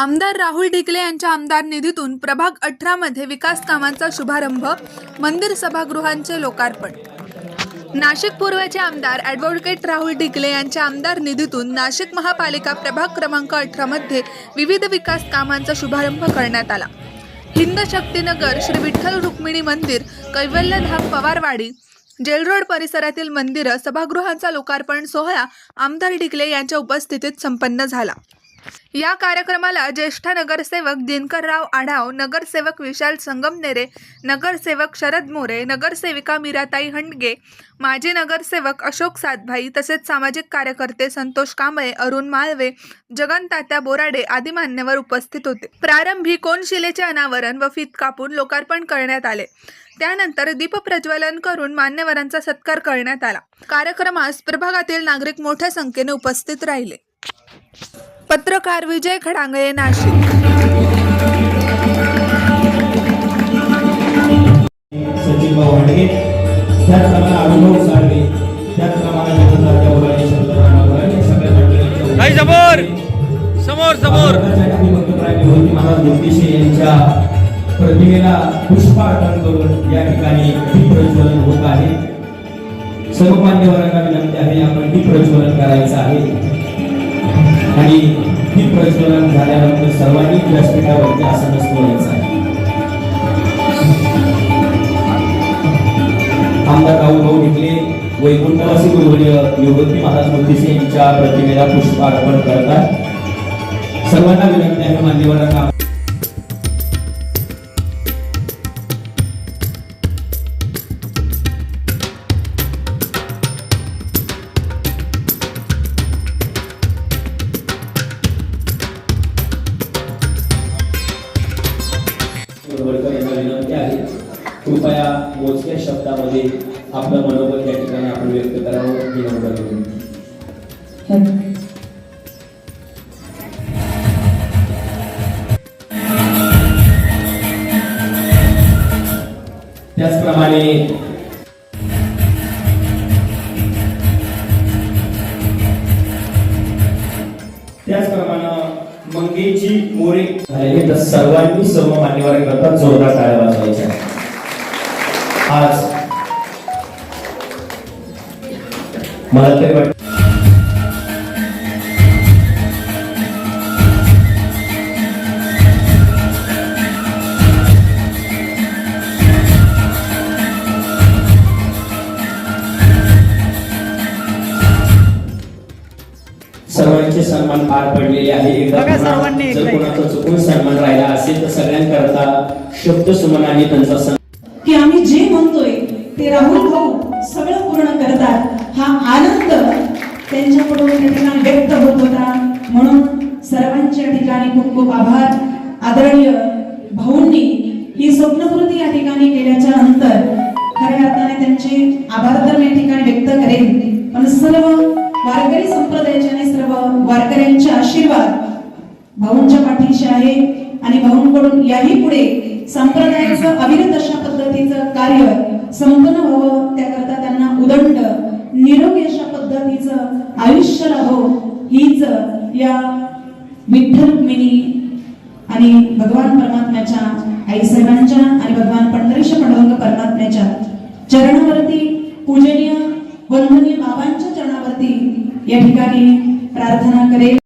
आमदार राहुल ढिकले यांच्या आमदार निधीतून प्रभाग अठरामध्ये विकास कामांचा शुभारंभ मंदिर सभागृहांचे लोकार्पण. नाशिक पूर्वचे आमदार ॲडव्होकेट राहुल ढिकले यांच्या आमदार निधीतून नाशिक महापालिका प्रभाग क्रमांक अठरामध्ये विविध विकास कामांचा शुभारंभ करण्यात आला. हिंद शक्तीनगर श्री विठ्ठल रुक्मिणी मंदिर कैवल्यधाम पवारवाडी जेलरोड परिसरातील मंदिरं सभागृहांचा लोकार्पण सोहळा आमदार ढिकले यांच्या उपस्थितीत संपन्न झाला. या कार्यक्रमाला ज्येष्ठ नगरसेवक दिनकरराव आढाव नगरसेवक विशाल संगमनेरे नगरसेवक शरद मोरे नगरसेविका मीराताई हंडगे माजी नगरसेवक अशोक सातभाई तसेच सामाजिक कार्यकर्ते संतोष कांबळे अरुण माळवे जगन तात्या बोराडे आदी मान्यवर उपस्थित होते. प्रारंभी कोनशिलेचे अनावरण व फीत कापून लोकार्पण करण्यात आले. त्यानंतर दीपप्रज्वलन करून मान्यवरांचा सत्कार करण्यात आला. कार्यक्रमास प्रभागातील नागरिक मोठ्या संख्येने उपस्थित राहिले. पत्रकार विजय खडांगळे नाशिक. समोर! यांच्या प्रतिमेला करून या ठिकाणी होत आहे. सर्व मान्यवरांना विनंती आहे आपण दीपप्रज्वलन करायचं आहे. प्रज्वलन झाल्यानंतर सर्वांनी व्यासपीठावरती आसन सोडायचं आहे आमदार राहुल भाऊ निघले वैकुंठवासी गुरुवर्य योगती महाराज मोतीसे यांच्या प्रतिमेला पुष्प अर्पण करतात. सर्वांना विनंती आहे मान्यवरांना मोजक्या शब्दामध्ये आपलं मनोबल या ठिकाणी आपण व्यक्त करावं ही नम्र त्याचप्रमाणे त्याचप्रमाणे मंगेची मोरे झालेले तर सर्वांनी सर्व मान्यवरांकरता जोरदार टाळ्या वाजवायच्या. आज मला तरी वाटतं सर्वांचे सन्मान पार पडलेले आहे एकदा कोणाचा चुकून सन्मान राहिला असेल तर सगळ्यांकरता शब्द सुमनाने त्यांचा सन्मान की आम्ही जे म्हणतोय ते राहुल भाऊ सगळं पूर्ण करतात. हा आनंद त्यांच्याकडून या ठिकाणी व्यक्त होत होता. म्हणून सर्वांच्या ठिकाणी खूप खूप आभार. आदरणीय भाऊंनी ही स्वप्नकृती या ठिकाणी केल्याच्यानंतर खऱ्या अर्थाने त्यांचे आभार तर मी या ठिकाणी व्यक्त करेन. पण सर्व वारकरी संप्रदायाच्या आणि सर्व वारकऱ्यांचे आशीर्वाद भाऊंच्या पाठीशी आहे. आणि भाऊंकडून याही पुढे संप्रदायाचं अविरत अशा पद्धतीचं कार्य संपन्न व्हावं त्याकरता त्यांना उदंड निरोगी अशा पद्धतीचं आयुष्य राहो हीच या विठ्ठल रुक्मिणी आणि भगवान परमात्म्याच्या आई साहेबांच्या आणि भगवान पंढरीश पंडुरंग परमात्म्याच्या चरणावरती पूजनीय वंदनीय बाबांच्या चरणावरती या ठिकाणी प्रार्थना करेल.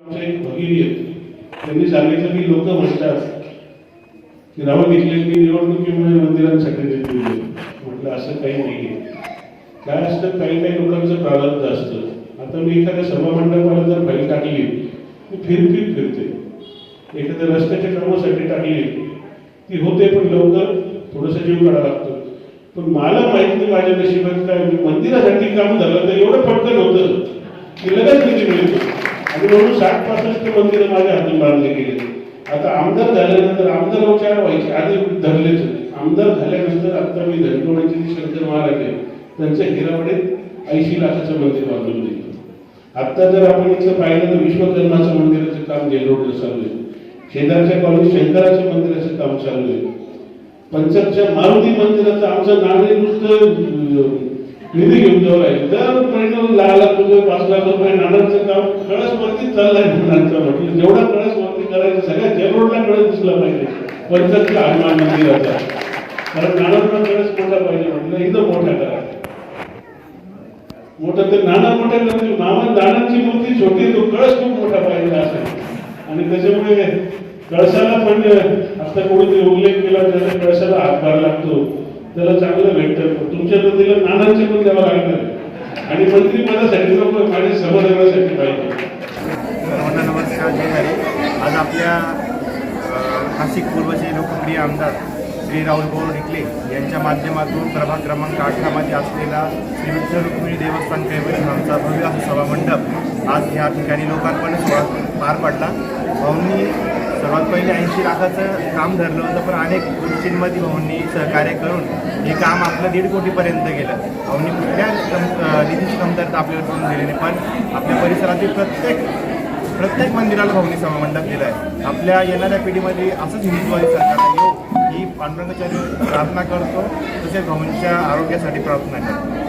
भगिनी आहेत. त्यांनी सांगितलं की लोक म्हणतात की राहुल घेतले की निवडणुकीमुळे मंदिरांसाठी दिले म्हटलं असं काही नाहीये. काय असतं? काही काही लोकांचं प्रारब्ध असतं. आता मी एखाद्या सभामंडपाला जर फाईल टाकली मी फिरफिर फिरते. एखाद्या रस्त्याच्या कामासाठी टाकली ती होते पण लवकर थोडंसं जीव काढा लागतो. पण मला माहिती माझ्या नशिबात काय मंदिरासाठी काम झालं तर एवढं पटकन होतं की लगेच निधी मिळतो आणि म्हणून साठ पासष्ट मंदिरं माझ्या हातून बांधले गेले आता आमदार झाल्यानंतर आमदार उपचार व्हायचे आधी धरलेच होते. आमदार झाल्यानंतर आता मी धनकवण्याचे शंकर महाराज आहे त्यांच्या हिरावडीत ऐंशी लाखाचं मंदिर बांधून दिलं. आता जर आपण इथं पाहिलं तर विश्वकर्माचं मंदिराचं काम जेलरोडला चालू आहे शेजारच्या कॉलेज शंकराच्या मंदिराचं काम चालू आहे. पंचरच्या मारुती मंदिराचं आमचं नागरिक नुसतं निधी घेऊन जाऊ लागेल दर महिन्याला दहा लाख रुपये पाच लाख रुपये नाणांचं काम कळसवरती चाललंय नाणांचं. म्हटलं जेवढा कळसवरती करायचं सगळ्या जरोडला कळस दिसला पाहिजे. पंचायतच्या हनुमान मंदिराचा कारण नाणांना कळस मोठा पाहिजे म्हटलं इथं मोठा करा मोठं ते नाना मोठ्या करते मामा नानांची मूर्ती छोटी तो कळस खूप मोठा पाहिजे असेल. आणि त्याच्यामुळे कळसाला पण आता कोणीतरी उल्लेख केला त्याला कळसाला हातभार लागतो. त्याला चांगलं भेटतं. तुमच्या नदीला नानांचे पण द्यावं लागणार आणि मंत्री माझ्यासाठी नको माझे समाधानासाठी पाहिजे. सर्वांना नमस्कार जय हरी. आज आपल्या नाशिक पूर्वचे लोकप्रिय आमदार श्री राहुल भाऊ डिकले यांच्या माध्यमातून प्रभाग क्रमांक अठरामध्ये असलेला श्री विठ्ठल रुक्मिणी देवस्थान कैवरी आमचा भव्य सभामंडप आज या ठिकाणी लोकार्पण सोहळा पार पडला. भाऊंनी सर्वात पहिले ऐंशी लाखाचं काम धरलं होतं पण अनेक गोष्टींमध्ये भाऊंनी सहकार्य करून हे काम आपलं दीड कोटीपर्यंत गेलं. भाऊंनी कुठल्या कम- निधीची कमतरता आपल्याला करून दिली नाही पण आपल्या परिसरातील प्रत्येक प्रत्येक मंदिराला भाऊनी सभामंडप दिलं आहे आपल्या येणाऱ्या पिढीमध्ये असंच हिंदुत्वादी सरकार येऊ हो, ही पांडुरंगाच्या प्रार्थना करतो तसेच भाऊंच्या आरोग्यासाठी प्रार्थना करतो.